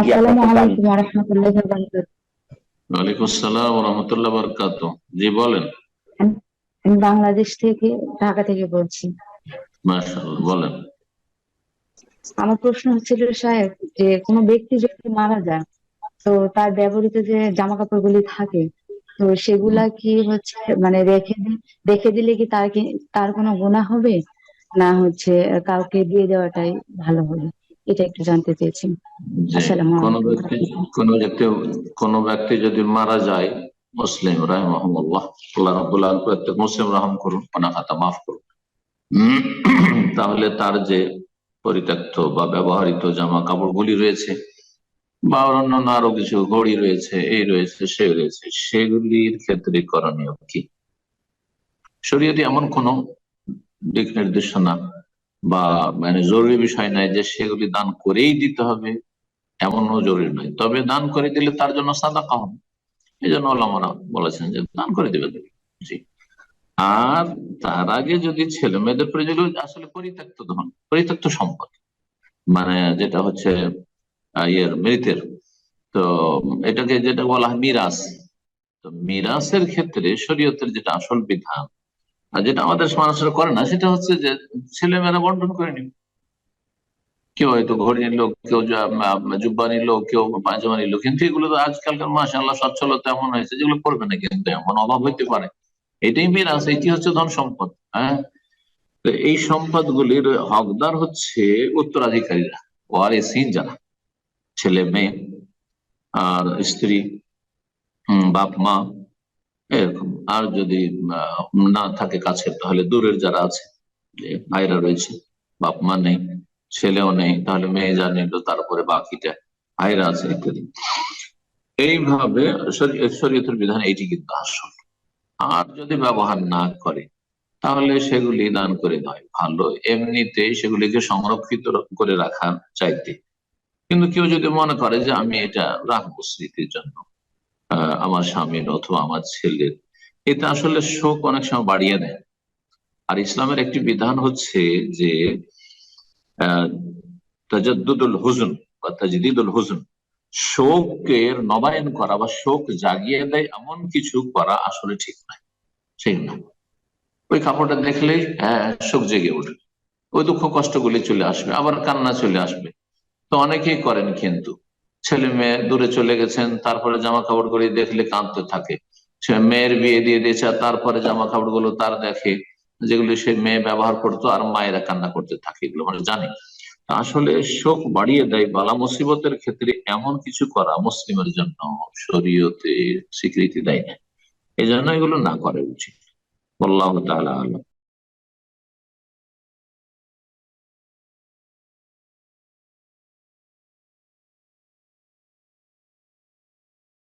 গিয়ে আসসালামু আপনাকে আলাইকুম ওয়া রাহমাতুল্লাহি ওয়া বারাকাতুহু ওয়ালাইকুম আসসালাম রহমতুল্লাহ বরকাত জি বলেন। আমি বাংলাদেশ থেকে ঢাকা থেকে বলছি। মাশাআল্লাহ বলেন। আমার প্রশ্ন হচ্ছিল সাহেব যে কোনো ব্যক্তি যদি মারা যায় তো তার ব্যবহৃত যে জামা কাপড়গুলি থাকে তো সেগুলা কি হচ্ছে মানে রেখে রেখে দিলে কি তার কি তার কোনো গুনাহ হবে? না হচ্ছে কাউকে দিয়ে দেওয়াটাই ভালো হবে? এটা একটু জানতে চেয়েছি। আসসালামু কোন ব্যক্তি কোন ব্যক্তি কোন ব্যক্তি যদি মারা যায় মুসলিম রাহিমাহুল্লাহ আল্লাহ রাব্বুল আলামিন প্রত্যেক মুসলিম রহম করুন পানা খাতা মাফ করুন। তাহলে তার যে পরিত্যক্ত বা ব্যবহৃত জামা কাপড়গুলি রয়েছে বা অন্যান্য আরও কিছু ঘড়ি রয়েছে এই রয়েছে সে রয়েছে সেগুলির ক্ষেত্রে করণীয় কি? শরীয়তে এমন কোন দিক নির্দেশনা বা মানে জরুরি বিষয় নাই যে সেগুলি দান করেই দিতে হবে, এমনও জরুরি নয়। তবে দান করে দিলে তার জন্য সাদা হবে। এই জন্য ওলামারা বলেছেন যে দান করে দেবে। জি। আর তার আগে যদি ছেলে মেয়েদের প্রয়োজন আসলে পরিত্যক্ত ধন, পরিত্যক্ত সম্পদ। মানে যেটা হচ্ছে ইয়ের মৃতের। তো এটাকে যেটা বলা হয় মিরাস। তো মিরাসের ক্ষেত্রে শরীয়তের যেটা আসল বিধান আর যেটা আমাদের মানুষরা করে না, সেটা হচ্ছে যে ছেলেমেয়েরা বন্টন করে নিবে। কেউ হয়তো ঘড়ি নিল কেউ জুব্বা নিল কেউ পায়জামা নিল কিন্তু এগুলো তো আজকালকার মাসাল্লাহ সচ্ছলতা এমন হয়েছে যেগুলো করবে না কিন্তু, এমন অভাব হইতে পারে। এটাই মিরাস এটি হচ্ছে ধন সম্পদ হ্যাঁ? তো এই সম্পদ গুলির হকদার হচ্ছে উত্তরাধিকারীরা ওয়ারিসিন যারা, ছেলে, মেয়ে, আর স্ত্রী বাপ, মা এরকম। আর যদি না থাকে কাছে তাহলে দূরের যারা আছে ভাইরা রয়েছে, বাপ মা নেই, ছেলেও নেই, তাহলে মেয়ে যা নিল, তারপরে বাকিটা ভাইরা আছে ইত্যাদি। এইভাবে শরী- শরীয়তের বিধান এটি কিন্তু আসল। আর যদি ব্যবহার না করে, তাহলে সেগুলি দান করে দেয় ভালো। এমনিতে সেগুলিকে সংরক্ষিত করে রাখা চাইতে। কিন্তু কেউ যদি মনে করে যে আমি এটা রাখব স্মৃতির জন্য আমার স্বামীর অথবা আমার ছেলের। এটা আসলে শোক অনেক সময় বাড়িয়ে দেয়। আর ইসলামের একটি বিধান হচ্ছে যে আহ, তাজাদ্দুদুল হুজুন বা তাজদিদুল হুজুন শোকের নবায়ন করা বা শোক জাগিয়ে দেয় এমন কিছু করা আসলে ঠিক নয় ঠিক না। ওই কাপড়টা দেখলেই হ্যাঁ শোক জেগে উঠবে ওই দুঃখ কষ্টগুলি চলে আসবে আবার কান্না চলে আসবে। তো অনেকেই করেন কিন্তু। ছেলে মেয়ে দূরে চলে গেছেন, তারপরে জামা কাপড় গুলি দেখলে কাঁদতে থাকে। সে মেয়ের বিয়ে দিয়ে দিয়েছে তারপরে জামা কাপড়গুলো তার দেখে যেগুলি সে মেয়ে ব্যবহার করতো আর মায়েরা কান্না করতে থাকে, এগুলো মানে জানে। আসলে শোক বাড়িয়ে দেয় বালা মুসিবতের ক্ষেত্রে এমন কিছু করা মুসলিমের জন্য শরীয়তে স্বীকৃতি দেয় না। এই জন্য এগুলো না করে উচিত। আল্লাহ তাআলা আলাম।